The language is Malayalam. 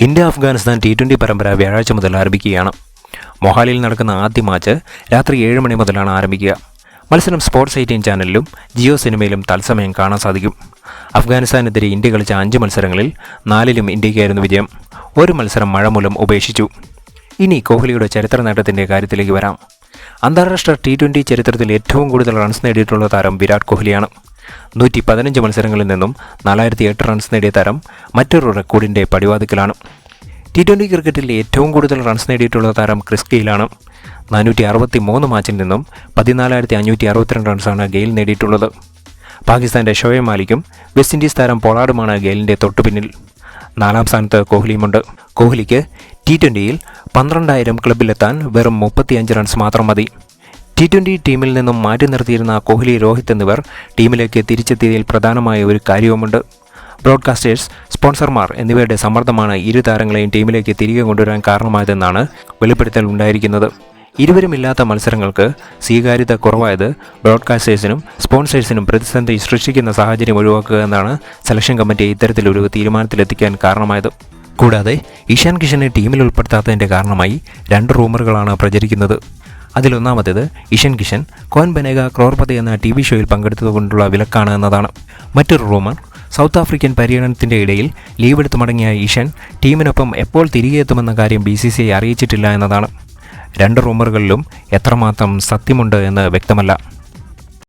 ഇന്ത്യ അഫ്ഗാനിസ്ഥാൻ ടി ട്വന്റി പരമ്പര വ്യാഴാഴ്ച മുതൽ ആരംഭിക്കുകയാണ്. മൊഹാലിയിൽ നടക്കുന്ന ആദ്യ മാച്ച് രാത്രി ഏഴ് മണി മുതലാണ് ആരംഭിക്കുക. മത്സരം സ്പോർട്സ് എയ്റ്റീൻ ചാനലിലും ജിയോ സിനിമയിലും തത്സമയം കാണാൻ സാധിക്കും. അഫ്ഗാനിസ്ഥാനെതിരെ ഇന്ത്യ കളിച്ച അഞ്ച് മത്സരങ്ങളിൽ നാലിലും ഇന്ത്യയ്ക്കായിരുന്നു വിജയം. ഒരു മത്സരം മഴ മൂലം ഉപേക്ഷിച്ചു. ഇനി കോഹ്ലിയുടെ ചരിത്ര നേട്ടത്തിന്റെ കാര്യത്തിലേക്ക് വരാം. അന്താരാഷ്ട്ര ടി ട്വന്റി ചരിത്രത്തിൽ ഏറ്റവും കൂടുതൽ റൺസ് നേടിയിട്ടുള്ള താരം വിരാട് കോഹ്ലിയാണ്. നൂറ്റി പതിനഞ്ച് മത്സരങ്ങളിൽ നിന്നും നാലായിരത്തി എട്ട് റൺസ് നേടിയ താരം മറ്റൊരു റെക്കോർഡിന്റെ പടിവാതിക്കലാണ്. ടി ട്വന്റി ക്രിക്കറ്റിൽ ഏറ്റവും കൂടുതൽ റൺസ് നേടിയിട്ടുള്ള താരം ക്രിസ് ഗെയിലാണ്. നാനൂറ്റി അറുപത്തി മൂന്ന് മാച്ചിൽ നിന്നും പതിനാലായിരത്തി അഞ്ഞൂറ്റി അറുപത്തിരണ്ട് റൺസാണ് ഗെയിൽ നേടിയിട്ടുള്ളത്. പാകിസ്ഥാന്റെ ഷോയെ മാലിക്കും വെസ്റ്റ് ഇൻഡീസ് താരം പൊളാർഡുമാണ് ഗെയിലിന്റെ തൊട്ടുപിന്നിൽ. നാലാം സ്ഥാനത്ത് കോഹ്ലിയുമുണ്ട്. കോഹ്ലിക്ക് ടി ട്വന്റിയിൽ പന്ത്രണ്ടായിരം ക്ലബിലെത്താൻ വെറും മുപ്പത്തിയഞ്ച് റൺസ് മാത്രം മതി. ടി ട്വന്റി ടീമിൽ നിന്നും മാറ്റി നിർത്തിയിരുന്ന കോഹ്ലി രോഹിത് എന്നിവർ ടീമിലേക്ക് തിരിച്ചെത്തിയതിൽ പ്രധാനമായ ഒരു കാര്യവുമുണ്ട്. ബ്രോഡ്കാസ്റ്റേഴ്സ് സ്പോൺസർമാർ എന്നിവയുടെ സമ്മർദ്ദമാണ് ഇരു താരങ്ങളെയും ടീമിലേക്ക് തിരികെ കൊണ്ടുവരാൻ കാരണമായതെന്നാണ് വെളിപ്പെടുത്തൽ ഉണ്ടായിരിക്കുന്നത്. ഇരുവരുമില്ലാത്ത മത്സരങ്ങൾക്ക് സ്വീകാര്യത കുറവായത് ബ്രോഡ്കാസ്റ്റേഴ്സിനും സ്പോൺസേഴ്സിനും പ്രതിസന്ധി സൃഷ്ടിക്കുന്ന സാഹചര്യം ഒഴിവാക്കുക എന്നാണ് സെലക്ഷൻ കമ്മിറ്റി ഇത്തരത്തിലൊരു തീരുമാനത്തിലെത്തിക്കാൻ കാരണമായത്. കൂടാതെ ഇഷാൻ കിഷനെ ടീമിൽ ഉൾപ്പെടുത്താത്തതിന്റെ കാരണമായി രണ്ട് റൂമറുകളാണ് പ്രചരിക്കുന്നത്. അതിലൊന്നാമത്തേത് ഇഷൻ കിഷൻ കോൻ ബനേഗ ക്രോർപതി എന്ന ടി വി ഷോയിൽ പങ്കെടുത്തതുകൊണ്ടുള്ള വിലക്കാണ് എന്നതാണ്. മറ്റൊരു റൂമർ സൗത്ത് ആഫ്രിക്കൻ പര്യടനത്തിന്റെ ഇടയിൽ ലീവെടുത്ത് മടങ്ങിയ ഇഷൻ ടീമിനൊപ്പം എപ്പോൾ തിരികെ എത്തുമെന്ന കാര്യം ബി സി സി ഐ അറിയിച്ചിട്ടില്ല എന്നതാണ്. രണ്ട് റൂമറുകളിലും എത്രമാത്രം സത്യമുണ്ട് എന്ന് വ്യക്തമല്ല.